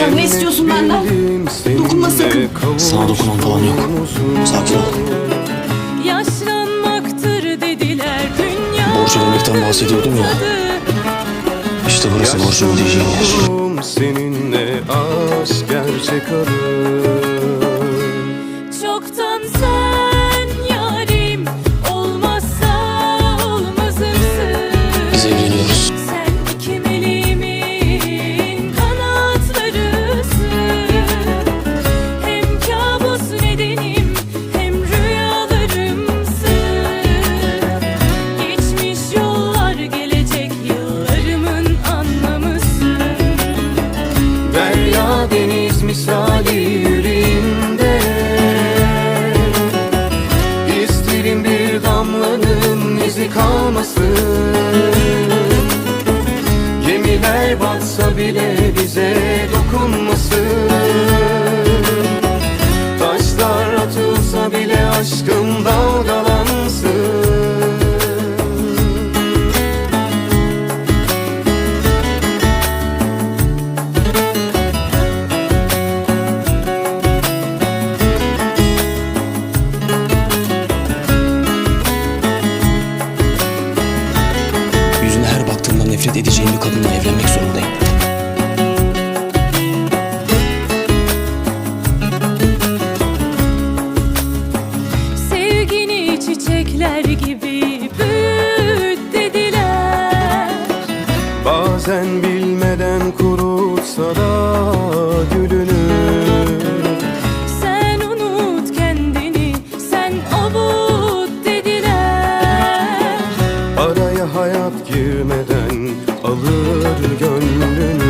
Sen ne istiyorsun benden? Dokunma sakın. Sana dokunan falan yok. Sakin ol. Yaşlanmaktır dediler dünya. Borç ödemekten bahsediyordum ya. İşte burası borcunu ödeyeceğin yer. Seninle aşk gerçek. Deniz misali yüreğimde. İsterim bir damlanın izi kalmasın Gemiler batsa bile bize dokunmasın Taşlar atılsa bile aşkım nefret edeceğim bir kadınla evlenmek zorundayım. Sevgini çiçekler gibi büyüt dediler Bazen bilmeden alır gönlünü